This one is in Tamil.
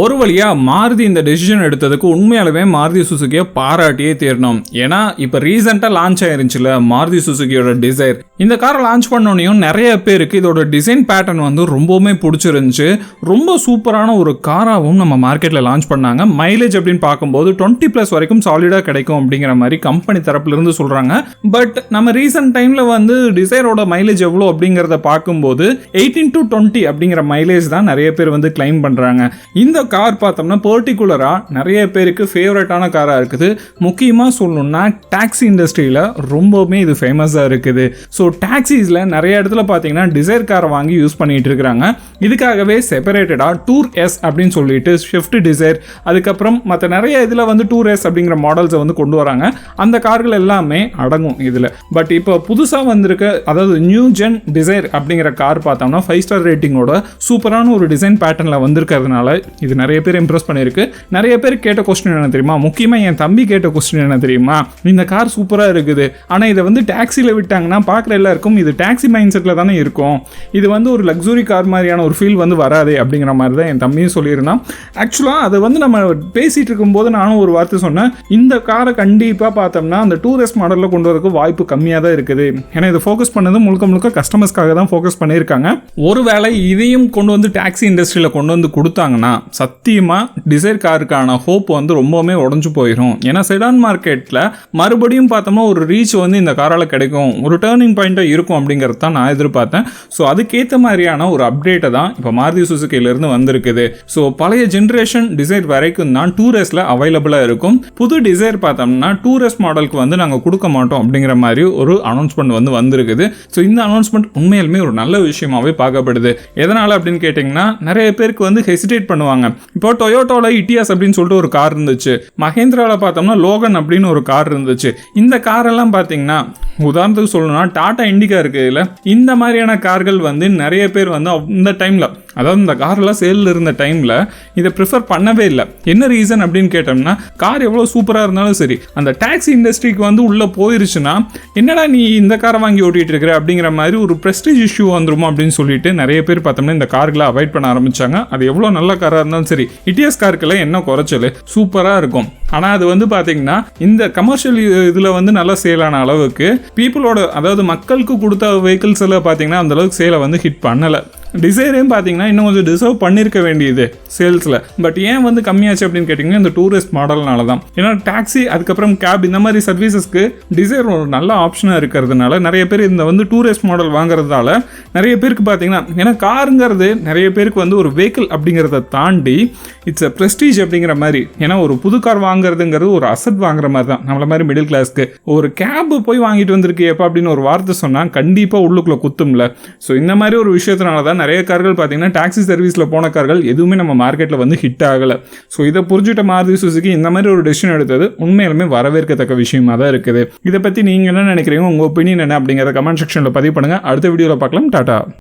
ஒரு வழியாக மாருதி இந்த டெசிஷன் எடுத்ததுக்கு உண்மையாலுமே மாருதி சுசுகியை பாராட்டியே தீரணும். ஏன்னா இப்போ ரீசெண்டாக லான்ச் ஆயிருந்துச்சுல மாருதி சுசுகியோட டிசைர் இந்த காரை லான்ச் பண்ணோனையும் நிறைய பேருக்கு இதோட டிசைன் பேட்டர்ன் வந்து ரொம்பவுமே பிடிச்சிருந்துச்சு. ரொம்ப சூப்பரான ஒரு காராகவும் நம்ம மார்க்கெட்டில் லான்ச் பண்ணாங்க. மைலேஜ் அப்படின்னு பார்க்கும்போது டுவெண்ட்டி ப்ளஸ் வரைக்கும் சாலிடாக கிடைக்கும் அப்படிங்கிற மாதிரி கம்பெனி தரப்புலேருந்து சொல்கிறாங்க பட் நம்ம ரீசெண்ட் டைமில் வந்து டிசைரோட மைலேஜ் எவ்வளோ அப்படிங்கிறத பார்க்கும்போது எயிட்டீன் டு டுவெண்ட்டி அப்படிங்கிற மைலேஜ் தான் நிறைய பேர் வந்து கிளைம் பண்ணுறாங்க இந்த கார் பார்த்தோம்னா பர்டிகுலராக நிறைய பேருக்கு ஃபேவரட்டான காராக இருக்குது. முக்கியமாக சொல்லணும்னா டாக்ஸி இண்டஸ்ட்ரியில் ரொம்பவுமே இது ஃபேமஸாக இருக்குது. ஸோ டாக்ஸிஸில் நிறைய இடத்துல பார்த்தீங்கன்னா டிசைர் காரை வாங்கி யூஸ் பண்ணிட்டு இருக்கிறாங்க. இதுக்காகவே செப்பரேட்டடாக டூர் எஸ் அப்படின்னு சொல்லிட்டு ஷிஃப்ட் டிசைர் அதுக்கப்புறம் மற்ற நிறைய இதில் வந்து டூர் எஸ் அப்படிங்கிற மாடல்ஸை வந்து கொண்டு வராங்க. அந்த கார்கள் எல்லாமே அடங்கும் இதில். பட் இப்போ புதுசாக வந்திருக்க அதாவது நியூ ஜென் டிசைர் அப்படிங்கிற கார் பார்த்தோம்னா ஃபைவ் ஸ்டார் ரேட்டிங்கோட சூப்பரான ஒரு டிசைன் பேட்டர்னில் வந்திருக்கிறதுனால இது நிறைய பேர் இம்ப்ரெஸ் பண்ணியிருக்கு. நிறைய பேர் கேட்ட கொஸ்டின் என்ன தெரியுமா? முக்கியமாக என் தம்பி கேட்ட கொஸ்டின் என்ன தெரியுமா? இந்த கார் சூப்பராக இருக்குது. ஆனால் இதை வந்து டாக்ஸியில் விட்டாங்கன்னா பார்க்குற எல்லாருக்கும் இது டாக்ஸி மைண்ட் செட்டில் தானே இருக்கும். இது வந்து ஒரு லக்ஸுரி கார் மாதிரியான ஒரு ஃபீல் வந்து வராது அப்படிங்கிற மாதிரி தான் என் தம்பியும் சொல்லியிருந்தான். ஆக்சுவலாக அதை வந்து நம்ம பேசிகிட்டு இருக்கும்போது நானும் ஒரு வார்த்தை சொன்னேன். இந்த காரை கண்டிப்பாக பார்த்தோம்னா அந்த டூரிஸ்ட் மாடலில் கொண்டு வரதுக்கு வாய்ப்பு கம்மியாக தான் இருக்குது. ஏன்னா இதை ஃபோக்கஸ் பண்ணது முழுக்க முழுக்க கஸ்டமர்ஸ்க்காக தான் ஃபோக்கஸ் பண்ணியிருக்காங்க. ஒருவேளை இதையும் கொண்டு வந்து டாக்ஸி இண்டஸ்ட்ரியில் கொண்டு வந்து கொடுத்தாங்கன்னா சத்தியமாக டிசைர் காருக்கான ஹோப் வந்து ரொம்பவுமே உடஞ்சு போயிடும் ஏன்னா செடான் மார்க்கெட்டில் மறுபடியும் பார்த்தோம்னா ஒரு ரீச் வந்து இந்த காரால் கிடைக்கும். ஒரு டேர்னிங் பாயிண்ட்டாக இருக்கும் அப்படிங்கிறது தான் நான் எதிர்பார்த்தேன். ஸோ அதுக்கேற்ற மாதிரியான ஒரு அப்டேட்டை தான் இப்போ மாருதி சுசுக்கியிலேருந்து வந்திருக்குது. ஸோ பழைய ஜென்ரேஷன் டிசைர் வரைக்கும் தான் டூரஸ்டில் அவைலபிளாக இருக்கும். புது டிசைர் பார்த்தோம்னா டூரிஸ்ட் மாடலுக்கு வந்து நாங்கள் கொடுக்க மாட்டோம் அப்படிங்கிற மாதிரி ஒரு அனௌன்ஸ்மெண்ட் வந்து வந்திருக்குது. ஸோ இந்த அனௌன்ஸ்மெண்ட் உண்மையிலுமே ஒரு நல்ல விஷயமாவே பார்க்கப்படுது. எதனால் அப்படின்னு கேட்டிங்கன்னா நிறைய பேருக்கு வந்து ஹெசிடேட் பண்ணுவாங்க. இப்போ டொயோட்டோவில் இட்டியாஸ் அப்படின்னு சொல்லிட்டு ஒரு கார் இருந்துச்சு. மஹேந்திராவில் பார்த்தோம்னா லோகன் அப்படின்னு ஒரு கார் இருந்துச்சு. இந்த காரெல்லாம் பார்த்தீங்கன்னா உதாரணத்துக்கு சொல்லணும்னா டாடா இண்டிகா இருக்குதுல இந்த மாதிரியான கார்கள் வந்து நிறைய பேர் வந்து இந்த டைமில் அதாவது இந்த காரெல்லாம் சேலில் இருந்த டைமில் இதை ப்ரிஃபர் பண்ணவே இல்லை. என்ன ரீசன் அப்படின்னு கேட்டோம்னா கார் எவ்வளோ சூப்பராக இருந்தாலும் சரி அந்த டாக்ஸி இண்டஸ்ட்ரிக்கு வந்து உள்ளே போயிருச்சுன்னா என்னடா நீ இந்த காரை வாங்கி ஓட்டிகிட்டு இருக்கிற அப்படிங்கிற மாதிரி ஒரு ப்ரெஸ்டீஜ் இஷ்யூ வந்துருமா அப்படின்னு சொல்லிட்டு நிறைய பேர் பார்த்தோம்னா இந்த கார்களை அவாய்ட் பண்ண ஆரம்பித்தாங்க அது எவ்வளோ நல்ல காராக இருந்தாலும் சரி இடிஎஸ் காருக்கெல்லாம் என்ன குறைச்சல்? சூப்பராக இருக்கும். ஆனால் அது வந்து பார்த்தீங்கன்னா இந்த கமர்ஷியல் இதில் வந்து நல்லா சேலான அளவுக்கு பீப்புளோட அதாவது மக்களுக்கு கொடுத்த வெஹிக்கிள்ஸ் எல்லாம் பார்த்தீங்கன்னா அந்த அளவுக்கு சேலை வந்து ஹிட் பண்ணலை. டிசைரையும் பார்த்தீங்கன்னா இன்னும் கொஞ்சம் டிசர்வ் பண்ணியிருக்க வேண்டியது சேல்ஸில் பட் ஏன் வந்து கம்மியாச்சு அப்படின்னு கேட்டிங்கன்னா இந்த டூரிஸ்ட் மாடல்னால தான். ஏன்னா டாக்ஸி அதுக்கப்புறம் கேப் இந்த மாதிரி சர்வீசஸ்க்கு டிசைர் ஒரு நல்ல ஆப்ஷனாக இருக்கிறதுனால நிறைய பேர் இந்த வந்து டூரிஸ்ட் மாடல் வாங்குறதால நிறைய பேருக்கு பார்த்தீங்கன்னா ஏன்னா காருங்கிறது நிறைய பேருக்கு வந்து ஒரு வெஹிக்கிள் அப்படிங்கிறத தாண்டி இட்ஸ் அ ப்ரெஸ்டீஜ் அப்படிங்கிற மாதிரி. ஏன்னா ஒரு புது கார் வாங்குறதுங்கிறது ஒரு அசட் வாங்குற மாதிரி தான். நம்மள மாதிரி மிடில் கிளாஸ்க்கு ஒரு கேபு போய் வாங்கிட்டு வந்திருக்கு எப்போ அப்படின்னு ஒரு வார்த்தை சொன்னால் கண்டிப்பாக உள்ளுக்குள்ளே குத்தும்ல. ஸோ இந்த மாதிரி ஒரு விஷயத்தினால தான் நிறைய கார்கள் பார்த்தீங்கன்னா டாக்ஸி சர்வீஸில் போன கார்கள் எதுவுமே நம்ம மார்க்கெட்டில் வந்து ஹிட் ஆகலை. ஸோ இதை புரிஞ்சுட்ட மாருதி சுசுகி இந்த மாதிரி ஒரு டெசிஷன் எடுத்தது உண்மையிலுமே வரவேற்கத்தக்க விஷயமா தான் இருக்குது. இதை பற்றி நீங்கள் என்ன நினைக்கிறீங்க? உங்கள் ஒப்பீனியன் என்ன அப்படிங்கிறத கமெண்ட் செக்ஷனில் பதிவு பண்ணுங்கள் அடுத்த வீடியோவில் பார்க்கலாம். டாட்டா